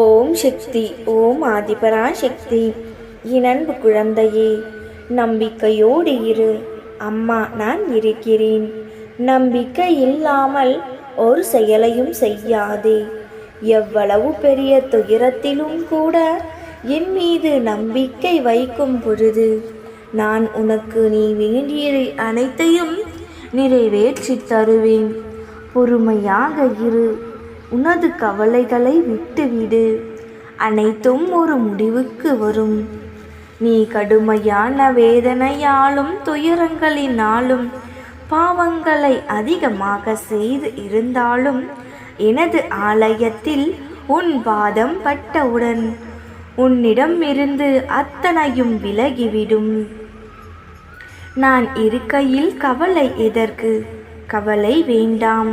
ஓம் சக்தி ஓம் ஆதிபராசக்தி. என் அன்பு குழந்தையே நம்பிக்கையோடு இரு. அம்மா நான் இருக்கிறேன். நம்பிக்கை இல்லாமல் ஒரு செயலையும் செய்யாதே. எவ்வளவு பெரிய துயரத்திலும் கூட என் மீது நம்பிக்கை வைக்கும் பொழுது நான் உனக்கு நீ வேண்டிய அனைத்தையும் நிறைவேற்றி தருவேன். பொறுமையாக இரு. உனது கவலைகளை விட்டுவிடு. அனைத்தும் ஒரு முடிவுக்கு வரும். நீ கடுமையான வேதனையாலும் துயரங்களினாலும் பாவங்களை அதிகமாக செய்து இருந்தாலும் எனது ஆலயத்தில் உன் பாதம் பட்டவுடன் உன்னிடம் இருந்து அத்தனையும் விலகிவிடும். நான் இருக்கையில் கவலை எதற்கு? கவலை வேண்டாம்.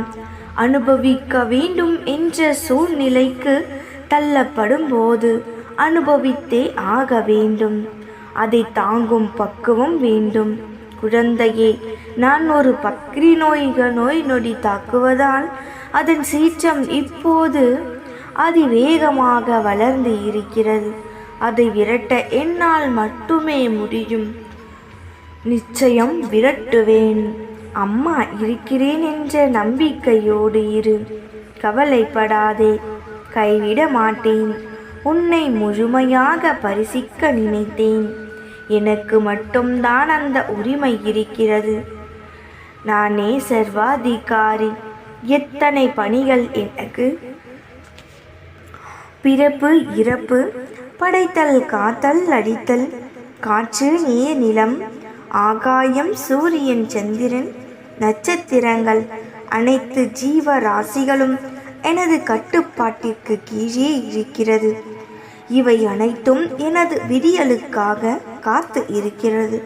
அனுபவிக்க வேண்டும் என்ற சூழ்நிலைக்கு தள்ளப்படும் போது அனுபவித்தே ஆக வேண்டும். அதை தாங்கும் பக்குவம் வேண்டும். குழந்தையே நான் ஒரு பக்ரி நோய்க நோய் நொடி தாக்குவதால் அதன் சீற்றம் இப்போது அதிவேகமாக வளர்ந்து இருக்கிறது. அதை விரட்ட என்னால் மட்டுமே முடியும். நிச்சயம் விரட்டுவேன். அம்மா இருக்கிறேன் என்ற நம்பிக்கையோடு இரு. கவலைப்படாதே கைவிட மாட்டேன். உன்னை முழுமையாக பரிசிக்க நினைத்தேன். எனக்கு மட்டும்தான் அந்த உரிமை இருக்கிறது. நானே சர்வாதிகாரி. எத்தனை பணிகள் எனக்கு? பிறப்பு இறப்பு படைத்தல் காத்தல் அடித்தல் காற்று நீர் நிலம் ஆகாயம் சூரியன் சந்திரன் நட்சத்திரங்கள் அனைத்து ஜீவ ராசிகளும் எனது கட்டுப்பாட்டிற்கு கீழே இருக்கிறது. இவை அனைத்தும் எனது விடியலுக்காக காத்து இருக்கிறது.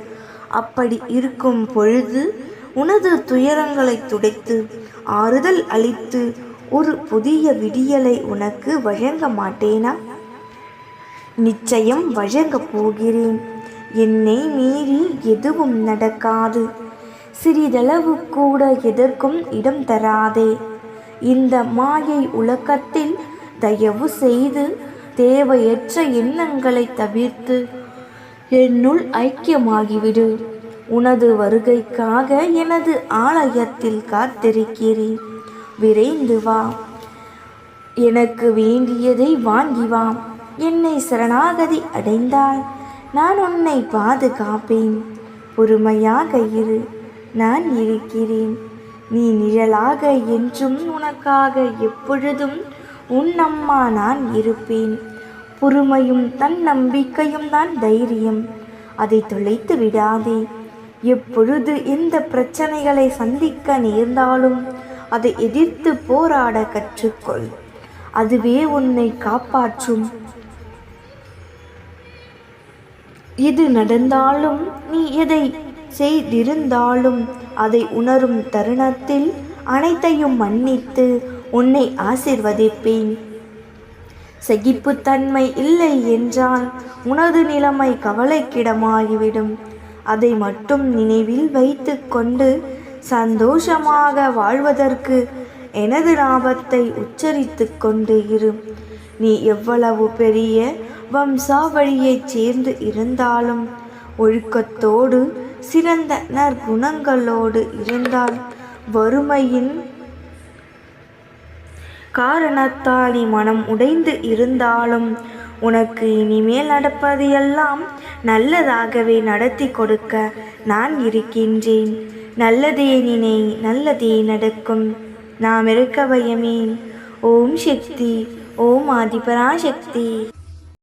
அப்படி இருக்கும் பொழுது உனது துயரங்களை துடைத்து ஆறுதல் அளித்து ஒரு புதிய விடியலை உனக்கு வழங்க மாட்டேனா? நிச்சயம் வழங்கப் போகிறேன். என்னை மீறி எதுவும் நடக்காது. சிறிதளவு கூட எதற்கும் இடம் தராதே. இந்த மாயை உலகத்தில் தயவு செய்து தேவையற்ற எண்ணங்களை தவிர்த்து என்னுள் ஐக்கியமாகிவிடு. உனது வருகைக்காக எனது ஆலயத்தில் காத்திருக்கிறேன். விரைந்து வா. எனக்கு வேண்டியதை வாங்கி வா. என்னை சரணாகதி அடைந்தாள் நான் உன்னை பாதுகாப்பேன். பொறுமையாக இரு. நான் இருக்கிறேன். நீ நிழலாக என்றும் உனக்காக எப்பொழுதும் உன் அம்மா நான் இருப்பேன். பொறுமையும் தன் நம்பிக்கையும் தான் தைரியம். அதை தொலைத்து விடாதே. எப்பொழுது எந்த பிரச்சனைகளை சந்திக்க நேர்ந்தாலும் அதை எதிர்த்து போராட கற்றுக்கொள். அதுவே உன்னை காப்பாற்றும். இது நடந்தாலும் நீ எதை செய்திருந்தாலும் அதை உணரும் தருணத்தில் அனைத்தையும் மன்னித்து உன்னை ஆசிர்வதிப்பேன். சகிப்புத்தன்மை இல்லை என்றால் உனது நிலைமை கவலைக்கிடமாகிவிடும். அதை மட்டும் நினைவில் வைத்து கொண்டு சந்தோஷமாக வாழ்வதற்கு எனது லாபத்தை உச்சரித்து கொண்டு இரு. நீ எவ்வளவு பெரிய வம்சாவழியைச் சேர்ந்து இருந்தாலும் ஒழுக்கத்தோடு சிறந்த நற்குணங்களோடு இருந்தால் வறுமையின் காரணத்தால் மனம் உடைந்து இருந்தாலும் உனக்கு இனிமேல் நடப்பது எல்லாம் நல்லதாகவே நடத்தி கொடுக்க நான் இருக்கின்றேன். நல்லதே நினை நல்லதே நடக்கும். நாம் இருக்க பயமேன் ஓம் சக்தி ஓம் ஆதிபராசக்தி.